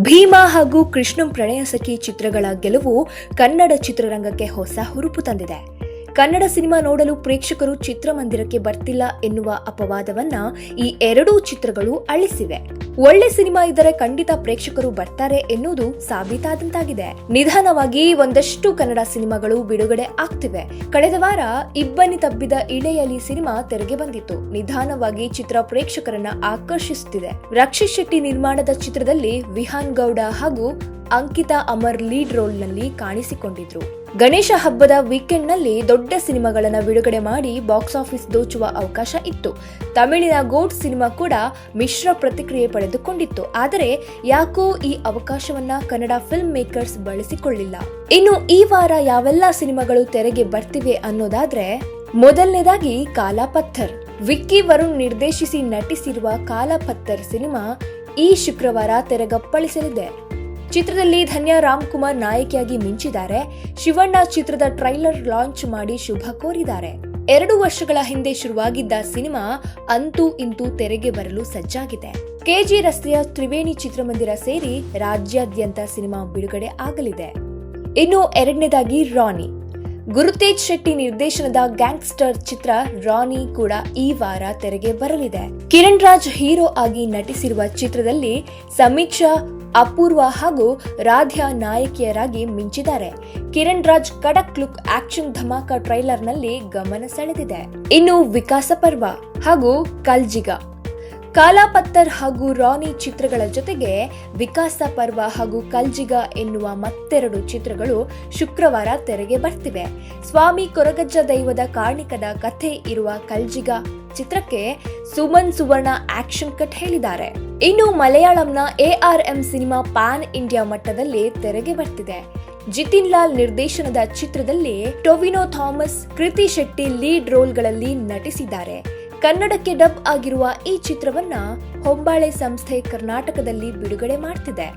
ಭೀಮಾ ಹಾಗೂ ಕೃಷ್ಣಂ ಪ್ರಣಯ ಸಖಿ ಚಿತ್ರಗಳ ಗೆಲುವು ಕನ್ನಡ ಚಿತ್ರರಂಗಕ್ಕೆ ಹೊಸ ಹುರುಪು ತಂದಿದೆ. ಕನ್ನಡ ಸಿನಿಮಾ ನೋಡಲು ಪ್ರೇಕ್ಷಕರು ಚಿತ್ರಮಂದಿರಕ್ಕೆ ಬರ್ತಿಲ್ಲ ಎನ್ನುವ ಅಪವಾದವನ್ನ ಈ ಎರಡೂ ಚಿತ್ರಗಳು ಅಳಿಸಿವೆ. ಒಳ್ಳೆ ಸಿನಿಮಾ ಇದ್ದರೆ ಖಂಡಿತ ಪ್ರೇಕ್ಷಕರು ಬರ್ತಾರೆ ಎನ್ನುವುದು ಸಾಬೀತಾದಂತಾಗಿದೆ. ನಿಧಾನವಾಗಿ ಒಂದಷ್ಟು ಕನ್ನಡ ಸಿನಿಮಾಗಳು ಬಿಡುಗಡೆ ಆಗ್ತಿವೆ. ಕಳೆದ ವಾರ ಇಬ್ಬನಿ ತಬ್ಬಿದ ಇಳೆಯಲಿ ಸಿನಿಮಾ ತೆರೆಗೆ ಬಂದಿತ್ತು. ನಿಧಾನವಾಗಿ ಚಿತ್ರ ಪ್ರೇಕ್ಷಕರನ್ನ ಆಕರ್ಷಿಸುತ್ತಿದೆ. ರಕ್ಷಿತ್ ಶೆಟ್ಟಿ ನಿರ್ಮಾಣದ ಚಿತ್ರದಲ್ಲಿ ವಿಹಾನ್ ಗೌಡ ಹಾಗೂ ಅಂಕಿತಾ ಅಮರ್ ಲೀಡ್ ರೋಲ್ನಲ್ಲಿ ಕಾಣಿಸಿಕೊಂಡಿದ್ರು. ಗಣೇಶ ಹಬ್ಬದ ವೀಕೆಂಡ್ನಲ್ಲಿ ದೊಡ್ಡ ಸಿನಿಮಾಗಳನ್ನು ಬಿಡುಗಡೆ ಮಾಡಿ ಬಾಕ್ಸ್ ಆಫೀಸ್ ದೋಚುವ ಅವಕಾಶ ಇತ್ತು. ತಮಿಳಿನ ಗೋಡ್ ಸಿನಿಮಾ ಕೂಡ ಮಿಶ್ರ ಪ್ರತಿಕ್ರಿಯೆ ಪಡೆದುಕೊಂಡಿತ್ತು. ಆದರೆ ಯಾಕೋ ಈ ಅವಕಾಶವನ್ನ ಕನ್ನಡ ಫಿಲ್ಮ್ ಮೇಕರ್ಸ್ ಬಳಸಿಕೊಳ್ಳಿಲ್ಲ. ಇನ್ನು ಈ ವಾರ ಯಾವೆಲ್ಲ ಸಿನಿಮಾಗಳು ತೆರೆಗೆ ಬರ್ತಿವೆ ಅನ್ನೋದಾದ್ರೆ, ಮೊದಲನೇದಾಗಿ ಕಾಲಾ ಪತ್ಥರ್ ವಿಕ್ಕಿ ವರುಣ್ ನಿರ್ದೇಶಿಸಿ ನಟಿಸಿರುವ ಕಾಲಾ ಪತ್ಥರ್ ಸಿನಿಮಾ ಈ ಶುಕ್ರವಾರ ತೆರೆಗಪ್ಪಳಿಸಲಿದೆ. ಚಿತ್ರದಲ್ಲಿ ಧನ್ಯಾ ರಾಮ್ ಕುಮಾರ್ ನಾಯಕಿಯಾಗಿ ಮಿಂಚಿದ್ದಾರೆ. ಶಿವಣ್ಣ ಚಿತ್ರದ ಟ್ರೈಲರ್ ಲಾಂಚ್ ಮಾಡಿ ಶುಭ ಕೋರಿದ್ದಾರೆ. ಎರಡು ವರ್ಷಗಳ ಹಿಂದೆ ಶುರುವಾಗಿದ್ದ ಸಿನಿಮಾ ಅಂತೂ ಇಂತೂ ತೆರೆಗೆ ಬರಲು ಸಜ್ಜಾಗಿದೆ. ಕೆಜಿ ರಸ್ತೆಯ ತ್ರಿವೇಣಿ ಚಿತ್ರಮಂದಿರ ಸೇರಿ ರಾಜ್ಯಾದ್ಯಂತ ಸಿನಿಮಾ ಬಿಡುಗಡೆ ಆಗಲಿದೆ. ಇನ್ನು ಎರಡನೇದಾಗಿ ರಾನಿ ಗುರುತೇಜ್ ಶೆಟ್ಟಿ ನಿರ್ದೇಶನದ ಗ್ಯಾಂಗ್ಸ್ಟರ್ ಚಿತ್ರ ರಾನಿ ಕೂಡ ಈ ವಾರ ತೆರೆಗೆ ಬರಲಿದೆ. ಕಿರಣ್ ರಾಜ್ ಹೀರೋ ಆಗಿ ನಟಿಸಿರುವ ಚಿತ್ರದಲ್ಲಿ ಸಮೀಕ್ಷಾ ಅಪೂರ್ವ ಹಾಗೂ ರಾಧ್ಯ ನಾಯಕಿಯರಾಗಿ ಮಿಂಚಿದ್ದಾರೆ. ಕಿರಣ್ ರಾಜ್ ಕಡಕ್ ಲುಕ್ ಆಕ್ಷನ್ ಧಮಾಕಾ ಟ್ರೈಲರ್ನಲ್ಲಿ ಗಮನ ಸೆಳೆದಿದೆ. ಇನ್ನು ವಿಕಾಸ ಪರ್ವ ಹಾಗೂ ಕಲ್ಜಿಗ. ಕಾಲಾಪತ್ತರ್ ಹಾಗೂ ರಾನಿ ಚಿತ್ರಗಳ ಜೊತೆಗೆ ವಿಕಾಸ ಪರ್ವ ಹಾಗೂ ಕಲ್ಜಿಗ ಎನ್ನುವ ಮತ್ತೆರಡು ಚಿತ್ರಗಳು ಶುಕ್ರವಾರ ತೆರೆಗೆ ಬರ್ತಿವೆ. ಸ್ವಾಮಿ ಕೊರಗಜ್ಜ ದೈವದ ಕಾರ್ಣಿಕದ ಕಥೆ ಇರುವ ಕಲ್ಜಿಗ ಚಿತ್ರಕ್ಕೆ ಸುಮನ್ ಸುವರ್ಣ ಆಕ್ಷನ್ ಕಟ್ ಹೇಳಿದ್ದಾರೆ. ಇನ್ನು ಮಲಯಾಳಂನ ಎಆರ್ಎಂ ಸಿನಿಮಾ ಪ್ಯಾನ್ ಇಂಡಿಯಾ ಮಟ್ಟದಲ್ಲಿ ತೆರೆಗೆ ಬರ್ತಿದೆ. ಜಿತಿನ್ ಲಾಲ್ ನಿರ್ದೇಶನದ ಚಿತ್ರದಲ್ಲಿ ಟೊವಿನೋ ಥಾಮಸ್, ಕೃತಿ ಶೆಟ್ಟಿ ಲೀಡ್ ರೋಲ್ಗಳಲ್ಲಿ ನಟಿಸಿದ್ದಾರೆ. ಕನ್ನಡಕ್ಕೆ ಡಬ್ ಆಗಿರುವ ಈ ಚಿತ್ರವನ್ನ ಹೊಂಬಾಳೆ ಸಂಸ್ಥೆ ಕರ್ನಾಟಕದಲ್ಲಿ ಬಿಡುಗಡೆ ಮಾಡ್ತಿದೆ.